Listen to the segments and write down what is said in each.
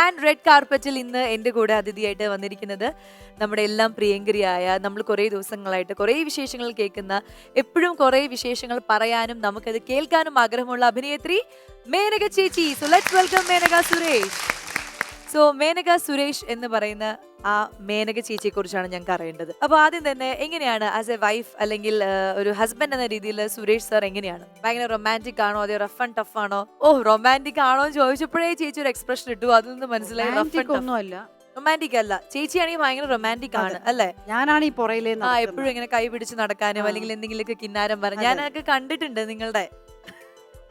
And red കാർപ്പറ്റിൽ ഇന്ന് എന്റെ കൂടെ അതിഥിയായിട്ട് വന്നിരിക്കുന്നത് നമ്മുടെ എല്ലാം പ്രിയങ്കരിയായ നമ്മൾ കുറേ ദിവസങ്ങളായിട്ട് കുറേ വിശേഷങ്ങൾ കേൾക്കുന്ന എപ്പോഴും കുറേ വിശേഷങ്ങൾ പറയാനും നമുക്കത് കേൾക്കാനും ആഗ്രഹമുള്ള അഭിനേത്രി മേനക ചേച്ചി. So let's welcome Menaka Suresh. So Menaka Suresh എന്ന് പറയുന്ന ആ മേനക ചേച്ചിയെ കുറിച്ചാണ് ഞങ്ങൾക്ക് അറിയേണ്ടത്. അപ്പൊ ആദ്യം തന്നെ എങ്ങനെയാണ് ആസ് എ വൈഫ് അല്ലെങ്കിൽ ഒരു ഹസ്ബൻഡ് എന്ന രീതിയിൽ സുരേഷ് സാർ എങ്ങനെയാണ്? ഭയങ്കര റൊമാന്റിക് ആണോ? അതോ റഫ് ആൻഡ് ടഫ് ആണോ? ഓ റൊമാന്റിക് ആണോ എന്ന് ചോദിച്ചപ്പോഴേ ചേച്ചി ഒരു എക്സ്പ്രഷൻ ഇട്ടു. അതിൽ നിന്ന് മനസ്സിലായി റഫ് ആൻഡ് ഒന്നുമല്ല റൊമാന്റിക് അല്ല. ചേച്ചിയാണെങ്കിൽ ഭയങ്കര റൊമാന്റിക് ആണ് അല്ലേ? ഞാനാണ് ഈ പുറയിലെ ആ എപ്പോഴും ഇങ്ങനെ കൈ പിടിച്ച് നടക്കാനും. അല്ലെങ്കിൽ എന്തെങ്കിലുമൊക്കെ കിന്നാരം പറഞ്ഞു. ഞാനൊക്കെ കണ്ടിട്ടുണ്ട് നിങ്ങളുടെ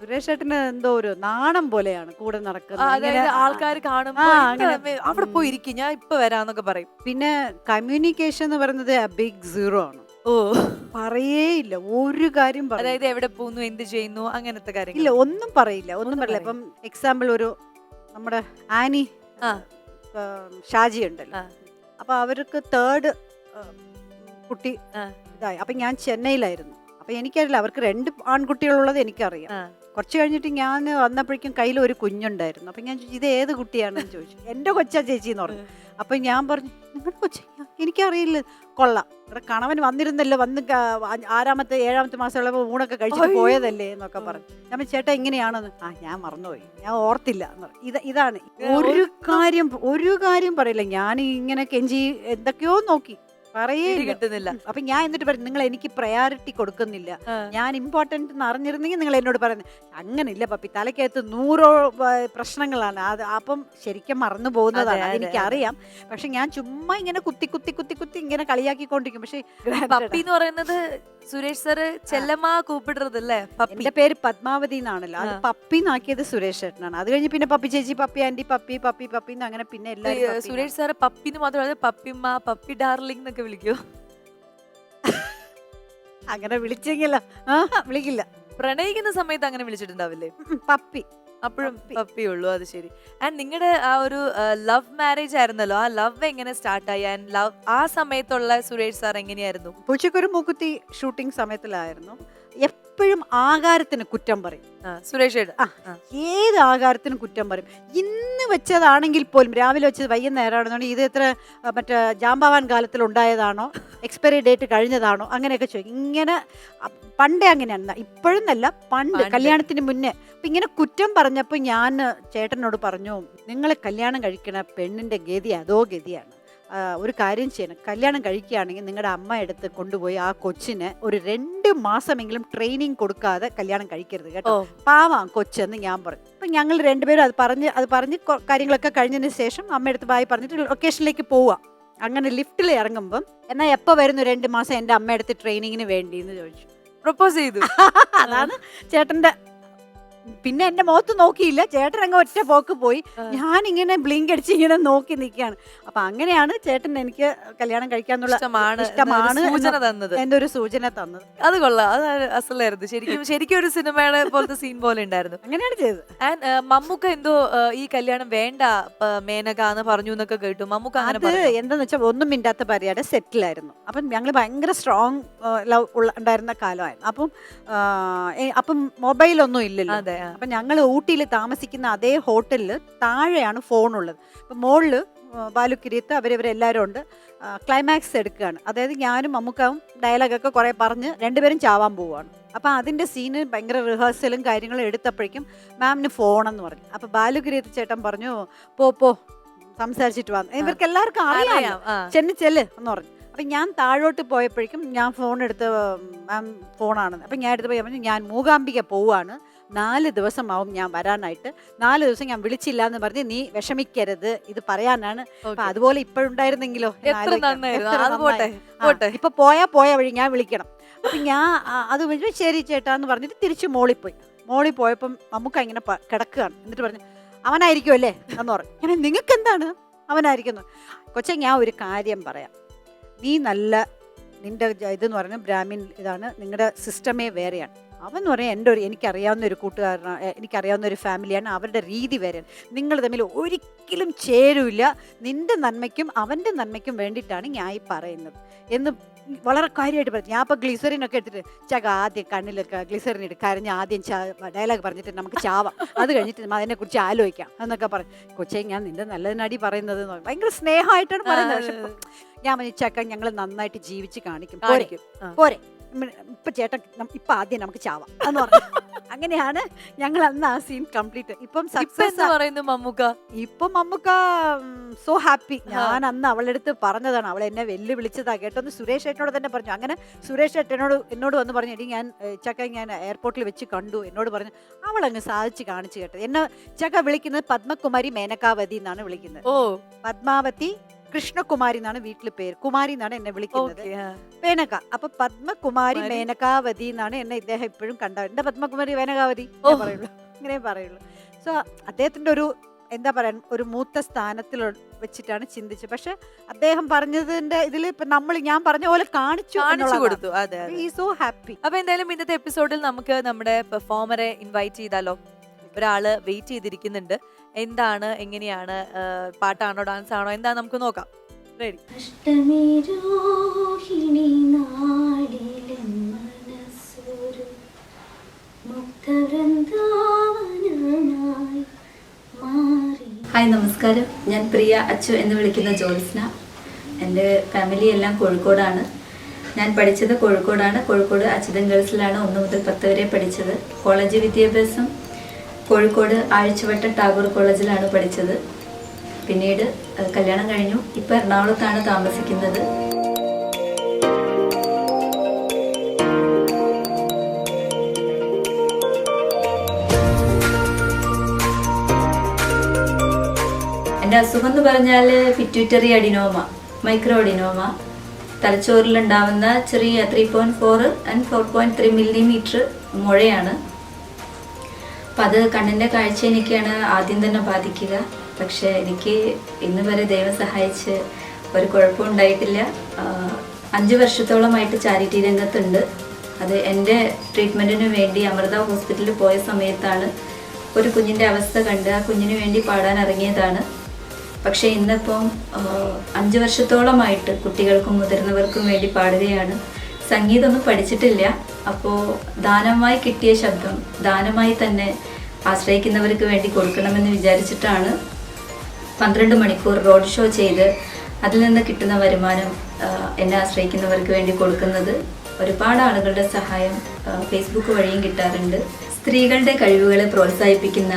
സുരേഷ് ചേട്ടന് എന്തോ ഒരു നാണം പോലെയാണ് കൂടെ നടക്കുന്നത് അതായത് ഇങ്ങനെ, ആൾക്കാർ കാണുമ്പോൾ ആ, അങ്ങനെ. അമ്മേ, അവിടെ പോയി ഇരിക്കും ഞാൻ ഇപ്പൊ വരാന്നൊക്കെ പറയും പിന്നെ കമ്മ്യൂണിക്കേഷൻ എന്ന് പറയുന്നത് ബിഗ് സീറോ ആണ് ഓ പറയേയില്ല ഒരു കാര്യം പറയില്ല. അതായത് എവിടെ പോകുന്നു എന്ത് ചെയ്യുന്നു അങ്ങനത്തെ ഇല്ല കാര്യങ്ങൾ ഒന്നും പറയില്ല ഒന്നും ഒന്നും പറയില്ല ഇപ്പം എക്സാമ്പിൾ ഒരു നമ്മുടെ ആനി ആ. ഷാജി ഉണ്ടല്ലോ ആ. അപ്പൊ അവർക്ക് തേർഡ് കുട്ടി ആ. ഇതായി അപ്പൊ ഞാൻ ചെന്നൈയിലായിരുന്നു അപ്പൊ എനിക്കറിയില്ല അവർക്ക് രണ്ട് ആൺകുട്ടികളുള്ളത് എനിക്കറിയാം ആ. കുറച്ച് കഴിഞ്ഞിട്ട് ഞാൻ വന്നപ്പോഴേക്കും കയ്യിൽ ഒരു കുഞ്ഞുണ്ടായിരുന്നു. അപ്പം ഞാൻ ചോദിച്ചു ഇത് ഏത് കുട്ടിയാണെന്ന് ചോദിച്ചു. എന്റെ കൊച്ചാ ചേച്ചി എന്ന് പറഞ്ഞു. അപ്പം ഞാൻ പറഞ്ഞു നിങ്ങളുടെ കൊച്ച? എനിക്കറിയില്ല. കൊള്ളാം. ഇവിടെ കണവൻ വന്നിരുന്നല്ലോ വന്ന് ആറാമത്തെ ഏഴാമത്തെ മാസമുള്ളപ്പോൾ ഊണൊക്കെ കഴിച്ചിട്ട് പോയതല്ലേ എന്നൊക്കെ പറഞ്ഞു. ഞാൻ ചേട്ടാ എങ്ങനെയാണെന്ന്? ആ ഞാൻ മറന്നുപോയി. ഞാൻ ഓർത്തില്ല എന്ന് പറഞ്ഞു. ഇത് ഇതാണ്. ഒരു കാര്യം ഒരു കാര്യം പറയില്ല. ഞാൻ ഇങ്ങനെ കെഞ്ചി എന്തൊക്കെയോ നോക്കി. പറയേ കിട്ടുന്നില്ല. അപ്പൊ ഞാൻ എന്നിട്ട് പറഞ്ഞു നിങ്ങൾ എനിക്ക് പ്രയോറിറ്റി കൊടുക്കുന്നില്ല. ഞാൻ ഇമ്പോർട്ടന്റ് എന്ന് അറിഞ്ഞിരുന്നെങ്കിൽ നിങ്ങൾ എന്നോട് പറയുന്നത് അങ്ങനില്ല പപ്പി. തലക്കകത്ത് നൂറോ പ്രശ്നങ്ങളാണ്. അത് അപ്പം ശരിക്കും മറന്നു പോകുന്നതാണ്. അതെ, അതെ, അതെനിക്കറിയാം പക്ഷെ ഞാൻ ചുമ്മാ ഇങ്ങനെ കുത്തി കുത്തി കുത്തി കുത്തി ഇങ്ങനെ കളിയാക്കിക്കൊണ്ടിരിക്കും. പക്ഷെ പപ്പി എന്ന് പറയുന്നത് സുരേഷ് സാറ് ചെല്ലമ്മ കൂപ്പിടുന്നതല്ലേ പപ്പിന്റെ എന്റെ പേര് പത്മാവതി എന്നാണല്ലോ. അത്. പപ്പി നാക്കിയത് സുരേഷ് ചേട്ടനാണ്. അത് കഴിഞ്ഞ് പിന്നെ പപ്പി ചേച്ചി പപ്പി ആന്റി പപ്പി പപ്പി പപ്പി അങ്ങനെ പിന്നെ എല്ലാ സുരേഷ് സാറ് പപ്പിന്ന് മാത്രമല്ല പപ്പിമ്മ പപ്പി ഡാർലിംഗ് എന്നൊക്കെ വിളിക്കോ. വിളിക്കൂ അങ്ങനെ വിളിച്ചെങ്കിലോ ആ വിളിക്കില്ല. പ്രണയിക്കുന്ന സമയത്ത് അങ്ങനെ വിളിച്ചിട്ടുണ്ടാവില്ലേ? പപ്പി. അപ്പോഴും. പപ്പി. ഉള്ളൂ അത് ശരി. ആൻഡ് നിങ്ങളുടെ ആ ഒരു ലവ് മാരേജ് ആയിരുന്നല്ലോ? ആ ലവ് എങ്ങനെ സ്റ്റാർട്ടായി ആൻഡ് ലവ് ആ സമയത്തുള്ള സുരേഷ് സാർ എങ്ങനെയായിരുന്നു? പൂച്ചക്കൊരു മൂക്കുത്തി ഷൂട്ടിംഗ് സമയത്തിലായിരുന്നു. എപ്പോഴും ആകാരത്തിന് കുറ്റം പറയും. സുരേഷ്. ആ. ഏത് ആകാരത്തിനും കുറ്റം പറയും. ഇന്ന് വെച്ചതാണെങ്കിൽ പോലും രാവിലെ വെച്ചത് വൈകുന്നേരമാണെന്നുണ്ടെങ്കിൽ ഇത് എത്ര മറ്റേ ജാമ്പവാൻ കാലത്തിൽ ഉണ്ടായതാണോ എക്സ്പയറി ഡേറ്റ് കഴിഞ്ഞതാണോ അങ്ങനെയൊക്കെ ചോദിക്കും. ഇങ്ങനെ പണ്ടേ അങ്ങനെയാണ്. ഇപ്പോഴും അല്ല പണ്ട്. കല്യാണത്തിന് മുന്നേ. അപ്പൊ ഇങ്ങനെ കുറ്റം പറഞ്ഞപ്പോൾ ഞാൻ ചേട്ടനോട് പറഞ്ഞു നിങ്ങൾ കല്യാണം കഴിക്കണ പെണ്ണിന്റെ ഗതി അതോ ഗതിയാണ്. ഒരു കാര്യം ചെയ്യണം. കല്യാണം കഴിക്കുകയാണെങ്കിൽ നിങ്ങളുടെ അമ്മ എടുത്ത് കൊണ്ടുപോയി ആ കൊച്ചിന് ഒരു രണ്ട് മാസമെങ്കിലും ട്രെയിനിങ് കൊടുക്കാതെ കല്യാണം കഴിക്കരുത് കേട്ടോ. പാവാം കൊച്ചെന്ന് ഞാൻ പറഞ്ഞു. അപ്പം ഞങ്ങൾ രണ്ടുപേരും അത് പറഞ്ഞ് അത് പറഞ്ഞ് കാര്യങ്ങളൊക്കെ കഴിഞ്ഞതിന് ശേഷം അമ്മയടുത്ത് ബായി പറഞ്ഞിട്ട് ലൊക്കേഷനിലേക്ക് പോവാം. അങ്ങനെ ലിഫ്റ്റിൽ ഇറങ്ങുമ്പം എന്നാൽ എപ്പോൾ വരുന്നു രണ്ട് മാസം എന്റെ അമ്മയടുത്ത് ട്രെയിനിങ്ങിന് വേണ്ടി എന്ന് ചോദിച്ചു. പ്രൊപ്പോസ് ചെയ്തു. അതാണ് ചേട്ടന്റെ പിന്നെ എന്റെ മുഖത്ത് നോക്കിയില്ല. ചേട്ടൻ അങ്ങ് ഒറ്റ പോക്ക് പോയി. ഞാൻ ഇങ്ങനെ ബ്ലിങ്ക് അടിച്ച് ഇങ്ങനെ നോക്കി നിൽക്കുകയാണ്. അപ്പൊ അങ്ങനെയാണ് ചേട്ടൻ എനിക്ക് കല്യാണം കഴിക്കാന്നുള്ള ഇഷ്ടമാണ് സൂചന തന്നത്. എന്റെ ഒരു സൂചന തന്നത്. അത് കൊള്ളാം. അത് അസലായിരുന്നു. ശരിക്കും ശരിക്കും ഒരു സിനിമയുടെ പോലത്തെ സീൻ പോലെ ഉണ്ടായിരുന്നു. അങ്ങനെയാണ് ചെയ്തത്. ആൻഡ് മമ്മൂക്ക എന്തോ ഈ കല്യാണം വേണ്ട മേനക എന്ന് പറഞ്ഞു എന്നൊക്കെ കേട്ടു. മമ്മൂക്ക അത് എന്താന്ന് വെച്ചാൽ ഒന്നും മിണ്ടാത്ത പരിപാടി. സെറ്റിലായിരുന്നു അപ്പം ഞങ്ങൾ ഭയങ്കര സ്ട്രോങ് ലവ് ഉള്ള ഉണ്ടായിരുന്ന കാലമായിരുന്നു. അപ്പം അപ്പം മൊബൈലൊന്നും ഇല്ലല്ലോ. അതെ. അപ്പം ഞങ്ങൾ ഊട്ടിയിൽ താമസിക്കുന്ന അതേ ഹോട്ടലിൽ താഴെയാണ് ഫോണുള്ളത്. അപ്പം മുകളിൽ ബാലുക്കിരിയത്ത് അവരിവരെല്ലാവരും ഉണ്ട്. ക്ലൈമാക്സ് എടുക്കുകയാണ്. അതായത് ഞാനും മമ്മൂക്കാവും ഡയലോഗൊക്കെ കുറേ പറഞ്ഞ് രണ്ടുപേരും ചാവാൻ പോവുകയാണ്. അപ്പം അതിന്റെ സീന് ഭയങ്കര റിഹേഴ്സലും കാര്യങ്ങളും എടുത്തപ്പോഴേക്കും മാമിന് ഫോണെന്ന് പറഞ്ഞു. അപ്പം ബാലുക്കിരിയത്ത് ചേട്ടൻ പറഞ്ഞു പോ പോ സംസാരിച്ചിട്ട് വന്നു ഇവർക്ക് എല്ലാവർക്കും അറിയാം. ചെന്ന് ചെല്ല് എന്ന് പറഞ്ഞു. അപ്പം ഞാൻ താഴോട്ട് പോയപ്പോഴേക്കും ഞാൻ ഫോൺ എടുത്ത് മാം ഫോണാണ്. അപ്പം ഞാൻ എടുത്ത് പോയി പറഞ്ഞു ഞാൻ മൂകാംബിക പോവാണ് നാല് ദിവസമാവും ഞാൻ വരാനായിട്ട്. നാല് ദിവസം ഞാൻ വിളിച്ചില്ല എന്ന് പറഞ്ഞ് നീ വിഷമിക്കരുത് ഇത് പറയാനാണ്. അപ്പൊ അതുപോലെ ഇപ്പോഴുണ്ടായിരുന്നെങ്കിലോ? ഇപ്പൊ പോയാ പോയ വഴി ഞാൻ വിളിക്കണം. അപ്പൊ ഞാൻ അത് വഴി ശരി ചേട്ടാ എന്ന് പറഞ്ഞിട്ട് തിരിച്ച് മോളി പോയി. മോളി പോയപ്പം നമുക്ക് ഇങ്ങനെ കിടക്കുകയാണ്. എന്നിട്ട് പറഞ്ഞു അവനായിരിക്കും അല്ലേ? എന്ന് പറഞ്ഞു. ഞാൻ നിങ്ങൾക്ക് എന്താണ് അവനായിരിക്കുന്നു. കൊച്ചെ ഞാൻ ഒരു കാര്യം പറയാം. നീ നല്ല നിന്റെ ഇതെന്ന് പറഞ്ഞ ബ്രാഹ്മിൻ ഇതാണ് നിങ്ങളുടെ സിസ്റ്റമേ വേറെയാണ്. അവൻ എന്ന് പറയാൻ എന്റെ ഒരു എനിക്കറിയാവുന്ന ഒരു കൂട്ടുകാരനാണ് എനിക്കറിയാവുന്ന ഒരു ഫാമിലിയാണ് അവരുടെ രീതി വരെ നിങ്ങൾ തമ്മിൽ ഒരിക്കലും ചേരൂല നിന്റെ നന്മയ്ക്കും അവന്റെ നന്മയ്ക്കും വേണ്ടിയിട്ടാണ് ഞാൻ ഈ പറയുന്നത്. എന്ന് വളരെ കാര്യമായിട്ട് പറഞ്ഞു. ഞാൻ അപ്പോൾ ഗ്ലിസറിൻ ഒക്കെ എടുത്തിട്ട് ചക ആദ്യം കണ്ണിലൊക്കെ ഗ്ലിസറിൻ എടുക്കുക കരഞ്ഞ് ആദ്യം ഡയലോഗ് പറഞ്ഞിട്ട് നമുക്ക് ചാവാം. അത് കഴിഞ്ഞിട്ട് നമ്മൾ അതിനെക്കുറിച്ച് ആലോചിക്കാം എന്നൊക്കെ പറഞ്ഞു കൊച്ചേ ഞാൻ നിന്റെ നല്ലതിനടി പറയുന്നത്. ഭയങ്കര സ്നേഹമായിട്ടാണ് പറയുന്നത്. പക്ഷെ ഞാൻ പറഞ്ഞു ചക്ക ഞങ്ങൾ നന്നായിട്ട് ജീവിച്ച് കാണിക്കും. പോരെ. പോരെ. ഇപ്പൊ ചേട്ടൻ ഇപ്പൊ ആദ്യം നമുക്ക് ചാവാം എന്ന് പറഞ്ഞു. അങ്ങനെയാണ് ഞങ്ങൾ അന്ന് ആ സീൻ കംപ്ലീറ്റ് ഇപ്പം സക്സസ് പറയുന്നു മമ്മൂക്ക? ഇപ്പൊ മമ്മുക്ക സോ ഹാപ്പി ഞാൻ അന്ന് അവളുടെ അടുത്ത് പറഞ്ഞതാണ് അവൾ എന്നെ വെല്ലുവിളിച്ചതാ കേട്ടോന്ന് സുരേഷ് ഏട്ടനോട് തന്നെ പറഞ്ഞു. അങ്ങനെ സുരേഷ് ഏട്ടനോട് എന്നോട് വന്ന് പറഞ്ഞു എടി ഞാൻ ചക്ക ഞാൻ എയർപോർട്ടിൽ വെച്ച് കണ്ടു. എന്നോട് പറഞ്ഞു. അവൾ അങ്ങ് സാധിച്ച് കാണിച്ചു കേട്ടത്. എന്നെ ചക്ക വിളിക്കുന്നത് പത്മകുമാരി മേനകാവതി എന്നാണ് വിളിക്കുന്നത്. ഓ. പത്മാവതി കൃഷ്ണകുമാരി എന്നാണ് വീട്ടിൽ പേര്. കുമാരി എന്നാണ് എന്നെ വിളിക്കുന്നത്. മേനക അപ്പൊ പത്മകുമാരി കുമാരി. മേനകാവതി എന്നാണ് എന്നെ ഇദ്ദേഹം ഇപ്പോഴും കണ്ടത് എന്റെ പത്മകുമാരി മേനകാവതി? പറയുള്ളൂ. ഇങ്ങനെ പറയുള്ളൂ. സോ അദ്ദേഹത്തിന്റെ ഒരു എന്താ പറയാൻ ഒരു മൂത്ത സ്ഥാനത്തിൽ വെച്ചിട്ടാണ് ചിന്തിച്ചത്. പക്ഷെ അദ്ദേഹം പറഞ്ഞതിന്റെ ഇതിൽ ഇപ്പൊ നമ്മൾ ഞാൻ പറഞ്ഞ പോലെ കാണിച്ചു കാണിച്ചു കൊടുത്തു. അതെ അതെ. ഈ സോ ഹാപ്പി അപ്പൊ എന്തായാലും ഇന്നത്തെ എപ്പിസോഡിൽ നമുക്ക് നമ്മുടെ പെർഫോമറെ ഇൻവൈറ്റ് ചെയ്താലോ? ഒരാൾ വെയിറ്റ് ചെയ്തിരിക്കുന്നുണ്ട്. എന്താണ് എങ്ങനെയാണ് പാട്ടാണോ ഡാൻസ് ആണോ എന്താ നമുക്ക് നോക്കാം. റെഡി നാളിലെ മനസ്സൊരു ഹായ് നമസ്കാരം. ഞാൻ പ്രിയ അച്ചു എന്ന് വിളിക്കുന്ന ജോത്സ്ന എന്റെ ഫാമിലി എല്ലാം കോഴിക്കോടാണ്. ഞാൻ പഠിച്ചത് കോഴിക്കോടാണ്. കോഴിക്കോട് അച്യുതൻ ഗേൾസിലാണ് ഒന്ന് മുതൽ പത്ത് വരെ പഠിച്ചത്. കോളേജ് വിദ്യാഭ്യാസം കോഴിക്കോട് ആഴ്ചവട്ട ടാഗോർ കോളേജിലാണ് പഠിച്ചത്. പിന്നീട് കല്യാണം കഴിഞ്ഞു. ഇപ്പം എറണാകുളത്താണ് താമസിക്കുന്നത്. എന്റെ അസുഖം എന്ന് പറഞ്ഞാൽ പിറ്റ്യൂറ്ററി അഡിനോമ മൈക്രോ അഡിനോമ തലച്ചോറിലുണ്ടാവുന്ന ചെറിയ three point four and four point three millimetre മുഴയാണ്. അപ്പം അത് കണ്ണിന്റെ കാഴ്ചയെനിക്കാണ് ആദ്യം തന്നെ ബാധിക്കുക. പക്ഷേ എനിക്ക് ഇന്ന് വരെ ദൈവം സഹായിച്ച് ഒരു കുഴപ്പം ഉണ്ടായിട്ടില്ല. അഞ്ച് വർഷത്തോളമായിട്ട് ചാരിറ്റി രംഗത്തുണ്ട്. അത് എന്റെ ട്രീറ്റ്മെന്റിന് വേണ്ടി അമൃത ഹോസ്പിറ്റലിൽ പോയ സമയത്താണ് ഒരു കുഞ്ഞിന്റെ അവസ്ഥ കണ്ട് ആ കുഞ്ഞിന് വേണ്ടി പാടാൻ ഇറങ്ങിയതാണ്. പക്ഷേ ഇന്നിപ്പം അഞ്ച് വർഷത്തോളമായിട്ട് കുട്ടികൾക്കും മുതിർന്നവർക്കും വേണ്ടി പാടുകയാണ്. സംഗീതമൊന്നും പഠിച്ചിട്ടില്ല. അപ്പോൾ ദാനമായി കിട്ടിയ ശബ്ദം ദാനമായി തന്നെ ആശ്രയിക്കുന്നവർക്ക് വേണ്ടി കൊടുക്കണമെന്ന് വിചാരിച്ചിട്ടാണ് പന്ത്രണ്ട് മണിക്കൂർ റോഡ് ഷോ ചെയ്ത് അതിൽ നിന്ന് കിട്ടുന്ന വരുമാനം എന്നെ ആശ്രയിക്കുന്നവർക്ക് വേണ്ടി കൊടുക്കുന്നത്. ഒരുപാട് ആളുകളുടെ സഹായം ഫേസ്ബുക്ക് വഴിയും കിട്ടാറുണ്ട്. സ്ത്രീകളുടെ കഴിവുകളെ പ്രോത്സാഹിപ്പിക്കുന്ന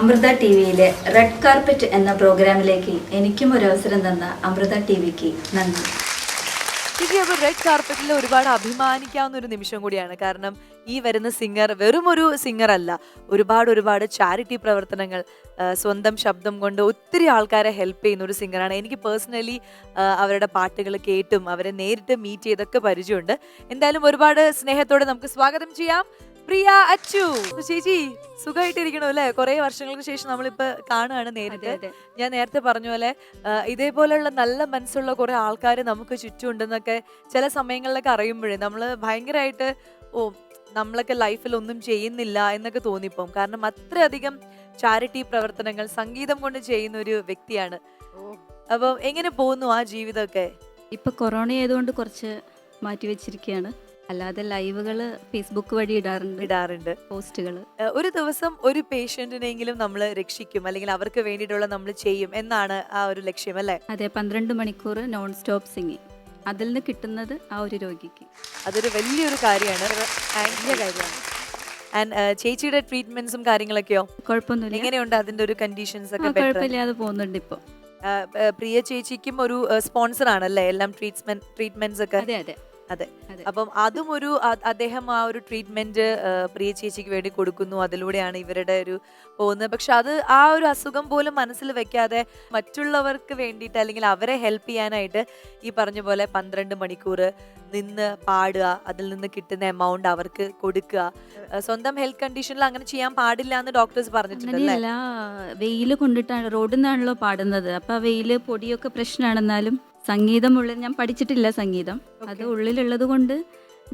അമൃത ടി വിയിലെ റെഡ് കാർപ്പറ്റ് എന്ന പ്രോഗ്രാമിലേക്ക് എനിക്കും ഒരു അവസരം തന്ന അമൃത ടി വിക്ക് നന്ദി. അപ്പൊ റെഡ് കാർപ്പറ്റിൽ ഒരുപാട് അഭിമാനിക്കാവുന്ന ഒരു നിമിഷം കൂടിയാണ്. കാരണം ഈ വരുന്ന സിംഗർ വെറും ഒരു സിംഗർ അല്ല. ഒരുപാട് ഒരുപാട് ചാരിറ്റി പ്രവർത്തനങ്ങൾ സ്വന്തം ശബ്ദം കൊണ്ട് ഒത്തിരി ആൾക്കാരെ ഹെൽപ്പ് ചെയ്യുന്ന ഒരു സിംഗറാണ് എനിക്ക് പേഴ്സണലി അവരുടെ പാട്ടുകൾ കേട്ടും അവരെ നേരിട്ട് മീറ്റ് ചെയ്തൊക്കെ പരിചയമുണ്ട്. എന്തായാലും ഒരുപാട് സ്നേഹത്തോടെ നമുക്ക് സ്വാഗതം ചെയ്യാം. പ്രിയ അച്ചു. ചേച്ചി സുഖമായിട്ടിരിക്കണോ അല്ലേ കുറെ വർഷങ്ങൾക്ക് ശേഷം നമ്മളിപ്പോ കാണുകയാണ് നേരിട്ട്. ഞാൻ നേരത്തെ പറഞ്ഞ പോലെ ഇതേപോലെയുള്ള നല്ല മനസ്സുള്ള കുറെ ആൾക്കാർ നമുക്ക് ചുറ്റും ഉണ്ടെന്നൊക്കെ ചില സമയങ്ങളിലൊക്കെ അറിയുമ്പോഴേ നമ്മൾ ഭയങ്കരമായിട്ട് ഓ നമ്മളൊക്കെ ലൈഫിൽ ഒന്നും ചെയ്യുന്നില്ല എന്നൊക്കെ തോന്നിപ്പോവും. കാരണം അത്രയധികം ചാരിറ്റി പ്രവർത്തനങ്ങൾ സംഗീതം കൊണ്ട് ചെയ്യുന്ന ഒരു വ്യക്തിയാണ് അപ്പം എങ്ങനെ പോകുന്നു ആ ജീവിതമൊക്കെ? ഇപ്പൊ കൊറോണ ആയതുകൊണ്ട് കുറച്ച് മാറ്റി വെച്ചിരിക്കുകയാണ് അല്ലാതെ ലൈവുകൾ ഫേസ്ബുക്ക് വഴി ഇടാറുണ്ട്. ഇടാറുണ്ട്. പോസ്റ്റുകൾ ഒരു ദിവസം ഒരു പേഷ്യന്റിനെങ്കിലും നമ്മൾ രക്ഷിക്കും അല്ലെങ്കിൽ അവർക്ക് വേണ്ടിയിട്ടുള്ള നമ്മൾ ചെയ്യും എന്നാണ് ആ ഒരു ലക്ഷ്യം അല്ലേ? അതെ പന്ത്രണ്ട് മണിക്കൂർ നോൺ സ്റ്റോപ്പ് സിംഗിങ് അതിൽ നിന്ന് കിട്ടുന്നത് ആ ഒരു രോഗിക്ക്. അതൊരു വലിയൊരു കാര്യമാണ്. കാര്യമാണ്. ആൻഡ് ചേച്ചിയുടെ ട്രീറ്റ്മെന്റ്സും കാര്യങ്ങളൊക്കെയോ? കുഴപ്പമൊന്നുമില്ല. എങ്ങനെയുണ്ട് അതിന്റെ ഒരു കണ്ടീഷൻസ് ഒക്കെ? കുഴപ്പമില്ലാതെ പോകുന്നുണ്ട് ഇപ്പോൾ പ്രിയ ചേച്ചിക്കും ഒരു സ്പോൺസർ ആണല്ലേ എല്ലാം ട്രീറ്റ്മെന്റ് ട്രീറ്റ്മെന്റ്സ് ഒക്കെ. അതെ അതെ. അതെ. അപ്പം അതും ഒരു അദ്ദേഹം ആ ഒരു ട്രീറ്റ്മെന്റ് പ്രിയ ചേച്ചിക്ക് വേണ്ടി കൊടുക്കുന്നു. അതിലൂടെയാണ് ഇവരുടെ ഒരു പോകുന്നത്. പക്ഷെ അത് ആ ഒരു അസുഖം പോലും മനസ്സിൽ വെക്കാതെ മറ്റുള്ളവർക്ക് വേണ്ടിയിട്ട് അല്ലെങ്കിൽ അവരെ ഹെൽപ്പ് ചെയ്യാനായിട്ട് ഈ പറഞ്ഞ പോലെ പന്ത്രണ്ട് മണിക്കൂർ നിന്ന് പാടുക അതിൽ നിന്ന് കിട്ടുന്ന എമൗണ്ട് അവർക്ക് കൊടുക്കുക. സ്വന്തം ഹെൽത്ത് കണ്ടീഷനിൽ അങ്ങനെ ചെയ്യാൻ പാടില്ല എന്ന് ഡോക്ടേഴ്സ് പറഞ്ഞിട്ടുണ്ട് വെയിൽ കൊണ്ടിട്ടാണ് റോഡിൽ നിന്നാണല്ലോ പാടുന്നത്. അപ്പൊ വെയിൽ വെയിൽ പൊടിയൊക്കെ പ്രശ്നമാണെന്നാലും സംഗീതം ഉള്ളിൽ ഞാൻ പഠിച്ചിട്ടില്ല സംഗീതം. അത് ഉള്ളിലുള്ളത് കൊണ്ട്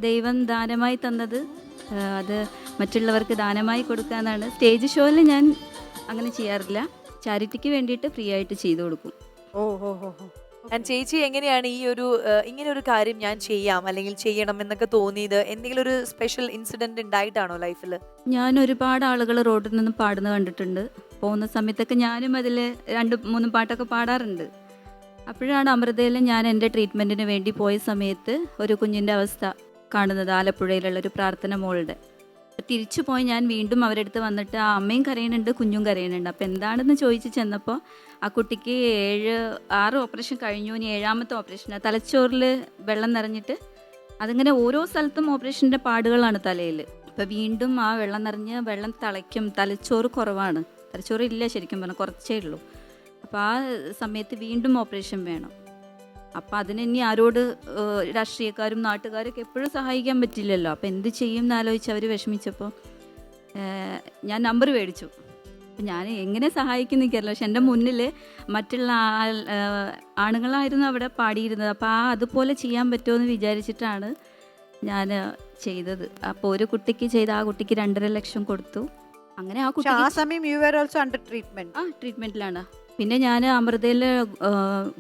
ദൈവം ദാനമായി തന്നത് അത് മറ്റുള്ളവർക്ക് ദാനമായി കൊടുക്കാനാണ്. സ്റ്റേജ് ഷോയിൽ ഞാൻ അങ്ങനെ ചെയ്യാറില്ല. ചാരിറ്റിക്ക് വേണ്ടിയിട്ട് ഫ്രീ ആയിട്ട് ചെയ്തു കൊടുക്കും. ഓ ഹോ ഓ. ചേച്ചി എങ്ങനെയാണ് ഈ ഒരു ഇങ്ങനെ ഒരു കാര്യം ഞാൻ ചെയ്യാം അല്ലെങ്കിൽ ചെയ്യണം എന്നൊക്കെ തോന്നിയത്? എന്തെങ്കിലും ഒരു സ്പെഷ്യൽ ഇൻസിഡന്റ് ഉണ്ടായിട്ടാണോ ലൈഫിൽ ഞാൻ ഒരുപാട് ആളുകൾ റോഡിൽ നിന്ന് പാടുന്നത് കണ്ടിട്ടുണ്ട്. പോകുന്ന സമയത്തൊക്കെ ഞാനും അതിൽ രണ്ട് മൂന്ന് പാട്ടൊക്കെ പാടാറുണ്ട്. അപ്പോഴാണ് അമൃതയിൽ ഞാൻ എന്റെ ട്രീറ്റ്മെന്റിന് വേണ്ടി പോയ സമയത്ത് ഒരു കുഞ്ഞിന്റെ അവസ്ഥ കാണുന്നത് ആലപ്പുഴയിലുള്ള ഒരു പ്രാർത്ഥന മോളുടെ. തിരിച്ചു പോയി ഞാൻ വീണ്ടും അവരുടെ അടുത്ത് വന്നിട്ട് ആ അമ്മയും കരയുന്നുണ്ട് കുഞ്ഞും കരയുന്നുണ്ട്. അപ്പോൾ എന്താണെന്ന് ചോദിച്ച് ചെന്നപ്പോൾ ആ കുട്ടിക്ക് ഏഴ് ആറ് ഓപ്പറേഷൻ കഴിഞ്ഞു. ഇനി ഏഴാമത്തെ ഓപ്പറേഷൻ തലച്ചോറിൽ വെള്ളം നിറഞ്ഞിട്ട് അതിങ്ങനെ ഓരോ സ്ഥലത്തും ഓപ്പറേഷന്റെ പാടുകളാണ് തലയിൽ അപ്പോൾ വീണ്ടും ആ വെള്ളം നിറഞ്ഞ് വെള്ളം തളയ്ക്കും. തലച്ചോറ് കുറവാണ്. തലച്ചോറ് ഇല്ല ശരിക്കും പറഞ്ഞാൽ കുറച്ചേ ഉള്ളൂ. അപ്പോൾ ആ സമയത്ത് വീണ്ടും ഓപ്പറേഷൻ വേണം. അപ്പം അതിന് ഇനി ആരോട് രാഷ്ട്രീയക്കാരും നാട്ടുകാരൊക്കെ എപ്പോഴും സഹായിക്കാൻ പറ്റില്ലല്ലോ. അപ്പം എന്ത് ചെയ്യും എന്ന് ആലോചിച്ച് അവർ വിഷമിച്ചപ്പോൾ ഞാൻ നമ്പർ മേടിച്ചു. അപ്പം ഞാൻ എങ്ങനെ സഹായിക്കും നിൽക്കാറില്ല പക്ഷെ എന്റെ മുന്നിൽ മറ്റുള്ള ആൾ ആണുങ്ങളായിരുന്നു അവിടെ പാടിയിരുന്നത്. അപ്പോൾ ആ അതുപോലെ ചെയ്യാൻ പറ്റുമോ എന്ന് വിചാരിച്ചിട്ടാണ് ഞാൻ ചെയ്തത്. അപ്പോൾ ഒരു കുട്ടിക്ക് ചെയ്ത ആ കുട്ടിക്ക് രണ്ടര ലക്ഷം കൊടുത്തു. അങ്ങനെ ആ കുട്ടി ആ സമയം you are also under treatment ആ ട്രീറ്റ്മെന്റിലാണ് പിന്നെ ഞാൻ അമൃതയിൽ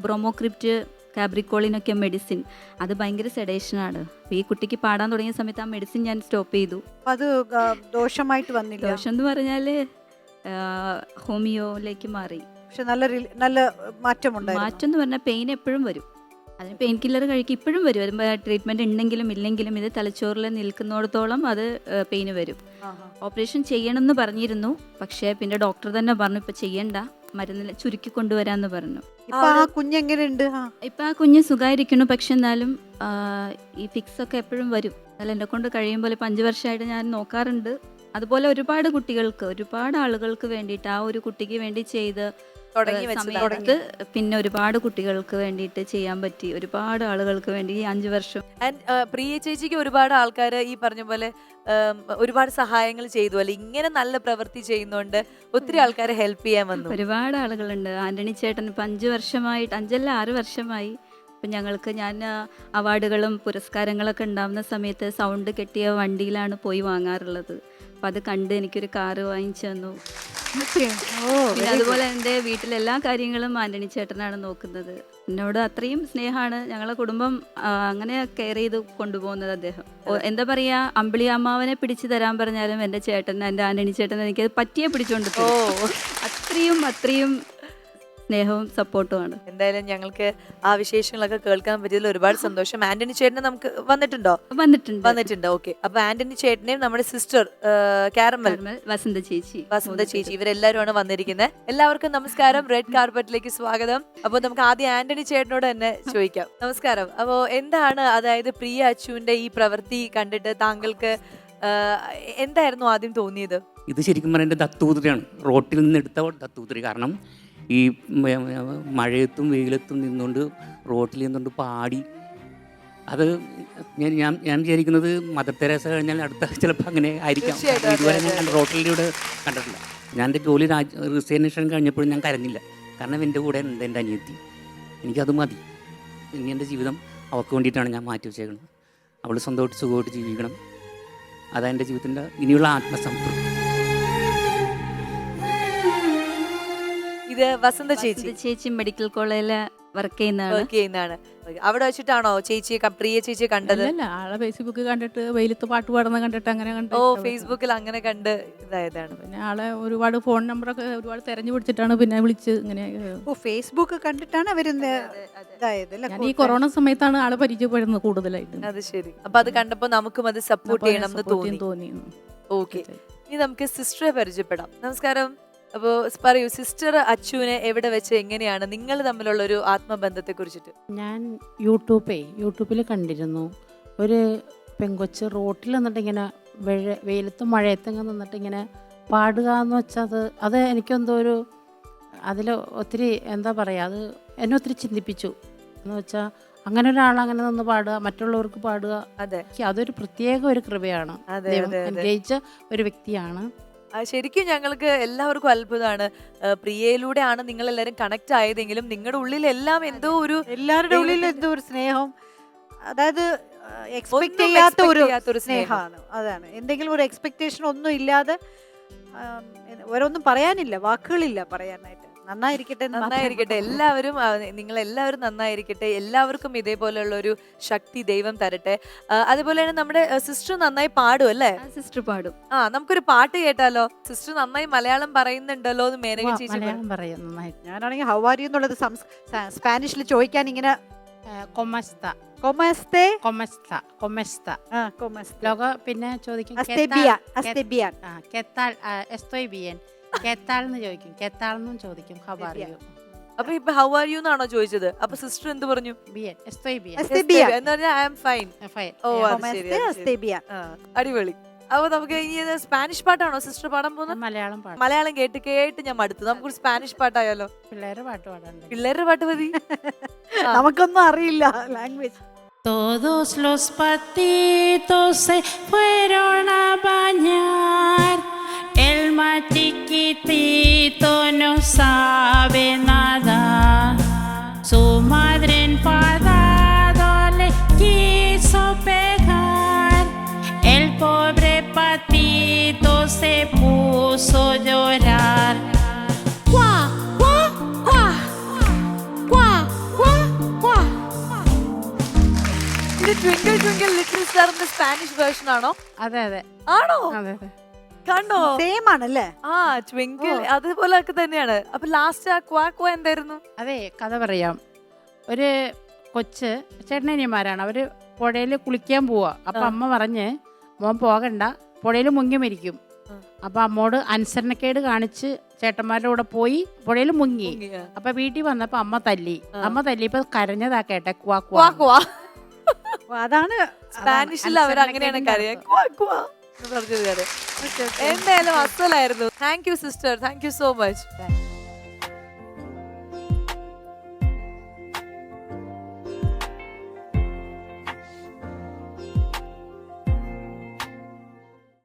ബ്രോമോക്രിപ്റ്റ് കാബ്രിക്കോളിനൊക്കെ മെഡിസിൻ അത് ഭയങ്കര സെഡേഷനാണ് ആണ്. ഈ കുട്ടിക്ക് പാടാൻ തുടങ്ങിയ സമയത്ത് ആ മെഡിസിൻ ഞാൻ സ്റ്റോപ്പ് ചെയ്തു. അത് ദോഷമായിട്ട് വന്നില്ല? ദോഷം എന്ന് പറഞ്ഞാൽ ഹോമിയോയിലേക്ക് മാറി. പക്ഷെ നല്ല നല്ല മാറ്റമുണ്ട് മാറ്റം എന്ന് പറഞ്ഞാൽ പെയിൻ എപ്പോഴും വരും. അതിന് പെയിൻ കില്ലർ കഴിക്കും ഇപ്പോഴും വരും. വരുമ്പോൾ ട്രീറ്റ്മെന്റ് ഉണ്ടെങ്കിലും ഇല്ലെങ്കിലും ഇത് തലച്ചോറിൽ നിൽക്കുന്നിടത്തോളം അത് പെയിന് വരും. ഓപ്പറേഷൻ ചെയ്യണമെന്ന് പറഞ്ഞിരുന്നു. പക്ഷേ പിന്നെ ഡോക്ടർ തന്നെ പറഞ്ഞു ഇപ്പോൾ ചെയ്യണ്ട. മരുന്നിൽ ചുരുക്കി കൊണ്ടുവരാന്ന് പറഞ്ഞു. ഇപ്പൊ ആ കുഞ്ഞെങ്ങനെയുണ്ട്? ആ. ഇപ്പം ആ കുഞ്ഞ് സുഖമായിരിക്കുന്നു പക്ഷെ എന്നാലും ഈ ഫിക്സ് ഒക്കെ എപ്പോഴും വരും. എന്നാലും എന്നെ കൊണ്ട് കഴിയുമ്പോൾ ഇപ്പം അഞ്ച് വർഷമായിട്ട് ഞാൻ നോക്കാറുണ്ട്. അതുപോലെ ഒരുപാട് കുട്ടികൾക്ക് ഒരുപാട് ആളുകൾക്ക് വേണ്ടിയിട്ട് ആ ഒരു കുട്ടിക്ക് വേണ്ടി ചെയ്ത് തുടങ്ങി സമയത്ത് പിന്നെ ഒരുപാട് കുട്ടികൾക്ക് വേണ്ടിയിട്ട് ചെയ്യാൻ പറ്റി. ഒരുപാട് ആളുകൾക്ക് വേണ്ടി ഈ അഞ്ചു വർഷം. ആൻഡ് പ്രിയ ചേച്ചിക്ക് ഒരുപാട് ആൾക്കാർ ഈ പറഞ്ഞ പോലെ ഒരുപാട് സഹായങ്ങൾ ചെയ്തു. അല്ലെ ഇങ്ങനെ നല്ല പ്രവൃത്തി ചെയ്യുന്നുണ്ട് ഒത്തിരി ആൾക്കാരെ ഹെൽപ്പ് ചെയ്യാൻ വന്നു. ഒരുപാട് ആളുകളുണ്ട്. ആന്റണി ചേട്ടൻ ഇപ്പം അഞ്ചു വർഷമായിട്ട് അഞ്ചല്ല ആറ് വർഷമായി. അപ്പം ഞങ്ങൾക്ക് ഞാൻ അവാർഡുകളും പുരസ്കാരങ്ങളൊക്കെ ഉണ്ടാവുന്ന സമയത്ത് സൗണ്ട് കെട്ടിയ വണ്ടിയിലാണ് പോയി വാങ്ങാറുള്ളത്. അപ്പം അത് കണ്ട് എനിക്കൊരു കാറ് വാങ്ങിച്ചു തന്നു. പിന്നെ അതുപോലെ എന്റെ വീട്ടിലെല്ലാ കാര്യങ്ങളും ആന്റണി ചേട്ടനാണ് നോക്കുന്നത്. എന്നോട് അത്രയും സ്നേഹമാണ് ഞങ്ങളെ കുടുംബം അങ്ങനെ കെയർ ചെയ്ത് കൊണ്ടുപോകുന്നത് അദ്ദേഹം. എന്താ പറയാ അമ്പിളി അമ്മാവനെ പിടിച്ചു തരാൻ പറഞ്ഞാലും എന്റെ ചേട്ടൻ എന്റെ ആന്റണി ചേട്ടൻ എനിക്ക് പറ്റിയെ പിടിച്ചോണ്ട് ഓ. തരും. അത്രയും അത്രയും സ്നേഹവും സപ്പോർട്ടും ആണ്. എന്തായാലും ഞങ്ങൾക്ക് ആ വിശേഷങ്ങളൊക്കെ കേൾക്കാൻ പറ്റിയതിൽ ഒരുപാട് സന്തോഷം. ആന്റണി ചേട്ടനെ നമുക്ക് വന്നിട്ടുണ്ടോ? വന്നിട്ടുണ്ട്. വന്നിട്ടുണ്ട്. ഓക്കെ. അപ്പൊ ആന്റണി ചേട്ടനെയും നമ്മുടെ സിസ്റ്റർ കാരമൽ വസന്ത ചേച്ചി വസന്ത ചേച്ചി ഇവരെല്ലാവരുമാണ് വന്നിരിക്കുന്നത് എല്ലാവർക്കും നമസ്കാരം. റെഡ് കാർപ്പറ്റിലേക്ക് സ്വാഗതം. അപ്പോൾ നമുക്ക് ആദ്യം ആന്റണി ചേട്ടനോട് തന്നെ ചോദിക്കാം. നമസ്കാരം. അപ്പോൾ എന്താണ് അതായത് പ്രിയ അച്ചുവിന്റെ ഈ പ്രവൃത്തി കണ്ടിട്ട് താങ്കൾക്ക് എന്തായിരുന്നു ആദ്യം തോന്നിയത്? ഇത് ശരിക്കും പറഞ്ഞാൽ എന്റെ ദത്തൂതിരിയാണ്. റോട്ടിൽ നിന്ന് എടുത്ത ദത്തൂതിരി. കാരണം ഈ മഴയത്തും വെയിലത്തും നിന്നുകൊണ്ട് റോട്ടിൽ നിന്നുകൊണ്ട് പാടി. അത് ഞാൻ ഞാൻ ഞാൻ വിചാരിക്കുന്നത് മദർ തെരേസ കഴിഞ്ഞാൽ അടുത്ത ചിലപ്പോൾ അങ്ങനെ ആയിരിക്കാം. ഇതുവരെ ഞാൻ റോട്ടിലൂടെ കണ്ടിട്ടില്ല. ഞാൻ എന്റെ ജോലി രാജ് റിസൈനേഷൻ കഴിഞ്ഞപ്പോഴും ഞാൻ കരഞ്ഞില്ല. കാരണം എന്റെ കൂടെ ഉണ്ട് എന്റെ അനിയത്തി. എനിക്കത് മതി. ഇനി എന്റെ ജീവിതം അവൾക്ക് വേണ്ടിയിട്ടാണ് ഞാൻ മാറ്റി വെച്ചേക്കുന്നത് അവൾ സ്വന്തമായിട്ട് സുഖമായിട്ട് ജീവിക്കണം. അതാ എന്റെ ജീവിതത്തിന്റെ ഇനിയുള്ള ആത്മസംതൃപ്തി. ഇത് വസന്ത ചേച്ചി. ചേച്ചി മെഡിക്കൽ കോളേജിൽ വർക്ക് ചെയ്യുന്നതാണ്. വർക്ക് ചെയ്യുന്നതാണ്. അവിടെ വെച്ചിട്ടാണോ ചേച്ചി പ്രിയ ചേച്ചി കണ്ടത്? ആളെ ഫേസ്ബുക്ക് കണ്ടിട്ട് വെയിലത്ത് പാട്ട് പാടുന്ന കണ്ടിട്ട് അങ്ങനെ കണ്ടു ഓ ഫേസ്ബുക്കിൽ അങ്ങനെ കണ്ട് ഇതായതാണ്. പിന്നെ ആളെ ഒരുപാട് ഫോൺ നമ്പറൊക്കെ ഒരുപാട് തെരഞ്ഞു പിടിച്ചിട്ടാണ് പിന്നെ വിളിച്ച് ഇങ്ങനെ ഓ ഫേസ്ബുക്ക് കണ്ടിട്ടാണ് അവരിന്ന് ഇതായത് ഞാൻ ഈ കൊറോണ സമയത്താണ് ആളെ പരിചയപ്പെടുന്നത് കൂടുതലായിട്ട്. അത് ശരി. അപ്പൊ അത് കണ്ടപ്പോ നമുക്കും അത് സപ്പോർട്ട് ചെയ്യണം എന്ന് തോന്നി. തോന്നി. ഓക്കെ ഇനി നമുക്ക് സിസ്റ്ററെ പരിചയപ്പെടാം. നമസ്കാരം. അപ്പോ പറയൂ സിസ്റ്റർ അച്ചുവിനെ എവിടെ വെച്ച് എങ്ങനെയാണ് നിങ്ങൾ തമ്മിലുള്ള ഒരു ആത്മബന്ധത്തെ കുറിച്ചിട്ട് ഞാൻ യൂട്യൂബേ യൂട്യൂബിൽ കണ്ടിരുന്നു. ഒരു പെങ്കൊച്ച് റോട്ടിൽ നിന്നിട്ട് ഇങ്ങനെ വെഴ വെയിലത്തും മഴയത്തൊക്കെ നിന്നിട്ട് ഇങ്ങനെ പാടുക എന്ന് വെച്ചാൽ അത് അത് എനിക്കെന്തോ ഒരു അതിൽ ഒത്തിരി എന്താ പറയുക അത് എന്നെ ഒത്തിരി ചിന്തിപ്പിച്ചു. എന്ന് വെച്ചാൽ അങ്ങനെ ഒരാൾ അങ്ങനെ നിന്ന് പാടുക മറ്റുള്ളവർക്ക് പാടുക അതൊരു പ്രത്യേക ഒരു കൃപയാണ്. ദൈവം അനുഗ്രഹിച്ച ഒരു വ്യക്തിയാണ്. ശരിക്കും ഞങ്ങൾക്ക് എല്ലാവർക്കും അത്ഭുതമാണ്. പ്രിയയിലൂടെയാണ് നിങ്ങൾ എല്ലാവരും കണക്ട് ആയതെങ്കിലും നിങ്ങളുടെ ഉള്ളിൽ എല്ലാം എന്തോ ഒരു എല്ലാവരുടെ ഉള്ളിൽ എന്തോ ഒരു സ്നേഹം അതായത് എക്സ്പെക്ട് ചെയ്യാത്ത ഒരു സ്നേഹമാണ്. അതാണ്. എന്തെങ്കിലും ഒരു എക്സ്പെക്ടേഷൻ ഒന്നും ഇല്ലാതെ ഓരോന്നും പറയാനില്ല വാക്കുകളില്ല പറയാനായിട്ട്. നന്നായിരിക്കട്ടെ നന്നായിരിക്കട്ടെ. എല്ലാവരും നിങ്ങൾ എല്ലാവരും നന്നായിരിക്കട്ടെ. എല്ലാവർക്കും ഇതേപോലെയുള്ള ഒരു ശക്തി ദൈവം തരട്ടെ. അതുപോലെ തന്നെ നമ്മുടെ സിസ്റ്റർ നന്നായി പാടും അല്ലേ? സിസ്റ്റർ പാടും. ആ നമുക്കൊരു പാട്ട് കേട്ടാലോ? സിസ്റ്റർ നന്നായി മലയാളം പറയുന്നുണ്ടല്ലോ എന്ന് മേനക ചേച്ചി മലയാളം പറയും. നന്നായിട്ട് ഞാനാണെങ്കിൽ ഹൗവാരി എന്നുള്ളത് സ്പാനിഷിൽ ചോദിക്കാൻ ഇങ്ങനെ കൊമസ്ത. കൊമസ്തേ? കൊമസ്ത കൊമസ്ത. ആ കൊമസ്തേ. ലോക പിന്നെ ചോദിക്കും അസ്തെബിയാൻ. "¿Qué ആ കെത്താൾ എസ്തോയ് ബിയൻ. കെത്താൾ ചോദിക്കും. കെത്താൾ ചോദിക്കും. ചോദിക്കും ഖബാറിയോ അപ്പൊ ഇപ്പൊ ഹൗ ആർ യു എന്നാണോ ചോദിച്ചത്. അപ്പൊ സിസ്റ്റർ എന്ത് പറഞ്ഞു? ബിയൻ എസ്തോയ് ബിയൻ അസ്തെബിയാൻ എന്ന് പറഞ്ഞാൽ ഐ ആം ഫൈൻ ഫൈൻ ഓ അത് ശരി, അത് ശരി. അസ്തെബിയാൻ ആ, അടിപൊളി. അപ്പൊ നമുക്ക് ഇനി സ്പാനിഷ് പാട്ടാണോ സിസ്റ്റർ പാടാൻ പോകുന്നത്? മലയാളം പാട്ട്. മലയാളം കേട്ട് കേട്ട് ഞാൻ മടുത്തു. നമുക്കൊരു സ്പാനിഷ് പാട്ടായാലോ? പിള്ളേര് പാട്ട് പാടാണ്ട് പിള്ളേരുടെ പാട്ട് മതി. നമുക്കൊന്നും അറിയില്ല language Todos los patitos se fueron a bañar. El más chiquitito no sabe nada. Su madre enfadado le quiso pegar. El pobre patito se puso a llorar. ¡Guau, guau, guau! ¡Guau, guau, guau! ഇത് twinkle twinkle little സ്റ്റാറിന്റെ Spanish version ആണോ അതെ അതെ ആണോ അതെ അതെ കണ്ടോ? Same ആണല്ലേ? ആ ട്വിങ്കിൾ അതുപോലെ ഒക്കെ തന്നെയാണ്. അപ്പൊ ലാസ്റ്റ് ആ ക്വാ ക്വാ എന്തായിരുന്നു? അതെ കഥ പറയാം. ഒരു കൊച്ച് ചേട്ടനിയന്മാരാണ് അവർ പുഴയിൽ കുളിക്കാൻ പോവാ. അപ്പൊ അമ്മ പറഞ്ഞ് മോൻ പോകണ്ട പുഴയിൽ മുങ്ങി മരിക്കും. അപ്പൊ അമ്മോട് അനുസരണക്കേട് കാണിച്ച് ചേട്ടന്മാരുടെ കൂടെ പോയി പുഴയിൽ മുങ്ങി. അപ്പൊ വീട്ടിൽ വന്നപ്പോ അമ്മ തല്ലി. അമ്മ തല്ലിയപ്പോ കരഞ്ഞതാ കേട്ടെ ക്വാ ക്വാ. ക്വാ അതാണ് സ്പാനിഷിൽ അവർ അങ്ങനെയാണ് കരയാ. ക്വാ ക്വാ എന്ന് പറഞ്ഞത്. എന്തായാലും അസലായിരുന്നു thank you sister thank you so much